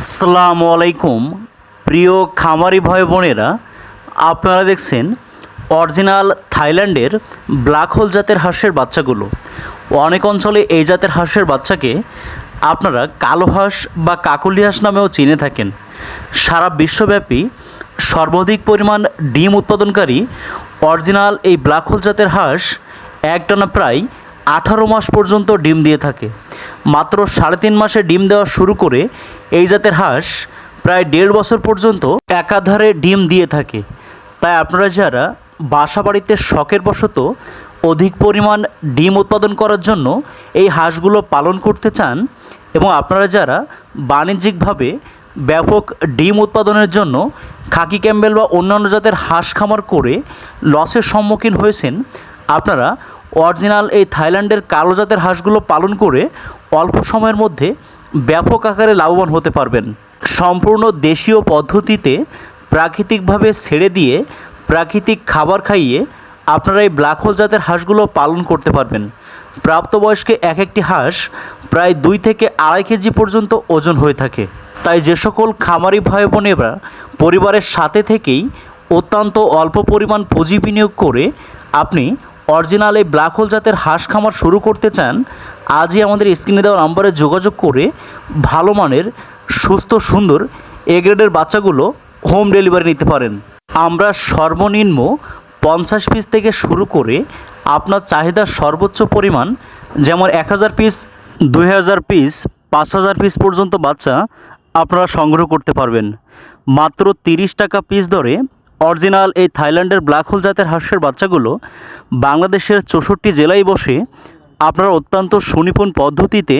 আসসালামু আলাইকুম। প্রিয় খামারি ভাই বোনেরা, আপনারা দেখছেন অরিজিনাল থাইল্যান্ডের ব্ল্যাক হোল জাতের হাঁসের বাচ্চাগুলো। অনেক অঞ্চলে এই জাতের হাঁসের বাচ্চাকে আপনারা কালো হাঁস বা কাকুলি হাঁস নামেও চিনে থাকেন। সারা বিশ্বব্যাপী সর্বাধিক পরিমাণ ডিম উৎপাদনকারী অরিজিনাল এই ব্ল্যাক হোল জাতের হাঁস একটানা প্রায় আঠারো মাস পর্যন্ত ডিম দিয়ে থাকে। মাত্র সাড়ে তিন মাসে ডিম দেওয়া শুরু করে এই জাতের হাঁস প্রায় দেড় বছর পর্যন্ত একাধারে ডিম দিয়ে থাকে। তাই আপনারা যারা বাসা বাড়িতে শখের বশত অধিক পরিমাণ ডিম উৎপাদন করার জন্য এই হাঁসগুলো পালন করতে চান এবং আপনারা যারা বাণিজ্যিকভাবে ব্যাপক ডিম উৎপাদনের জন্য খাকি ক্যাম্বেল বা অন্যান্য জাতের হাঁস খামার করে লসের সম্মুখীন হয়েছেন, আপনারা অরিজিনাল এই থাইল্যান্ডের কালো জাতের হাঁসগুলো পালন করে অল্প সময়ের মধ্যে ব্যাপক আকারে লাভবান হতে পারবেন। সম্পূর্ণ দেশীয় পদ্ধতিতে প্রাকৃতিকভাবে ছেড়ে দিয়ে প্রাকৃতিক খাবার খাইয়ে আপনারা এই ব্ল্যাক হোল জাতের হাঁসগুলো পালন করতে পারবেন। প্রাপ্তবয়স্কে এক একটি হাঁস প্রায় দুই থেকে আড়াই কেজি পর্যন্ত ওজন হয়ে থাকে। তাই যে সকল খামারি ভাই বোনেরা পরিবারের সাথে থেকেই অত্যন্ত অল্প পরিমাণ পুঁজি বিনিয়োগ করে আপনি অরিজিনাল এই ব্ল্যাক হোল জাতের হাঁস খামার শুরু করতে চান আজই আমাদের স্ক্রিনে দেওয়া নম্বরে যোগাযোগ করে ভালো মানের, সুস্থ, সুন্দর এ গ্রেডের বাচ্চাগুলো হোম ডেলিভারি নিতে পারেন। আমরা সর্বনিম্ন পঞ্চাশ পিস থেকে শুরু করে আপনার চাহিদার সর্বোচ্চ পরিমাণ, যেমন এক হাজার পিস দুই হাজার পিস পাঁচ হাজার পিস পর্যন্ত বাচ্চা আপনারা সংগ্রহ করতে পারবেন। মাত্র তিরিশ টাকা পিস ধরে অরিজিনাল এই থাইল্যান্ডের ব্ল্যাক হোল জাতের হাঁসের বাচ্চাগুলো বাংলাদেশের চৌষট্টি জেলায় বসে আপনারা অত্যন্ত সুনিপুণ পদ্ধতিতে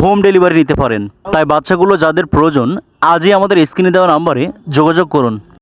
হোম ডেলিভারি নিতে পারেন। তাই বাচ্চাগুলো যাদের প্রয়োজন, আজই আমাদের স্ক্রিনে দেওয়া নাম্বারে যোগাযোগ করুন।